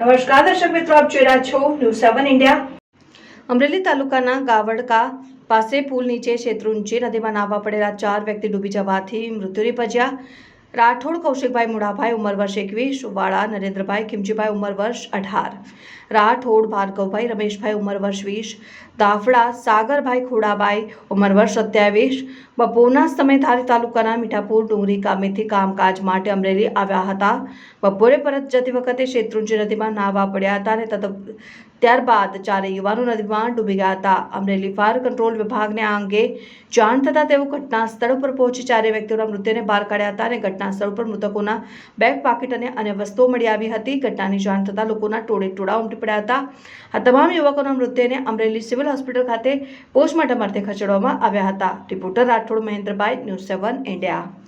નમસ્કાર, દર્શક મિત્રો, આપ જોઈ રહ્યા છો ન્યૂઝ સેવન ઇન્ડિયા અમરેલી તાલુકાના ગાવડકા પાસે પુલ નીચે શેત્રુંજી નદીમાં નાહવા પડેલા ચાર વ્યક્તિ ડૂબી જવાથી મૃત્યુ નિપજ્યા રાઠોડ, કૌશિકભાઈ મુળાભાઈ ઉંમર વર્ષ એકવીસ, વાળા નરેન્દ્રભાઈ ખીમજીભાઈ, ઉંમર વર્ષ અઢાર. રાઠોડ, ભાર્ગવભાઈ, રમેશભાઈ, ઉંમર વર્ષ વીસ. દાફડા, સાગરભાઈ ખોડાભાઈ, ઉંમર વર્ષ સત્યાવીસ. બપોરના સમયે ધારી તાલુકાના મીઠાપુર, ડુંગરી ગામેથી કામકાજ માટે અમરેલી આવ્યા હતા. બપોરે પરત જતી વખતે શેત્રુંજી નદીમાં નાહવા પડ્યા હતા અને ત્યારબાદ ચારે યુવાનો નદીમાં ડૂબી ગયા હતા, અમરેલી ફાયર કંટ્રોલ વિભાગને આ અંગે જાણ થતાં તેઓ ઘટના સ્થળ પર પહોંચી ચારે વ્યક્તિઓના મૃતદેહને બહાર કાઢ્યા હતા અને ઘટના સ્થળ પર મૃતકોના બેગ, પાકીટ અને અન્ય વસ્તુઓ મળી આવી હતી. ઘટનાની જાણ થતાં લોકોના ટોળે ટોળા ઉમટી પડ્યા હતા. આ તમામ યુવકોના મૃતદેહને અમરેલી સિવિલ હોસ્પિટલ ખાતે પોસ્ટમોર્ટમ અર્થે ખસેડવામાં આવ્યા હતા. Reporter Rathod Mahendrabhai, news seven, India.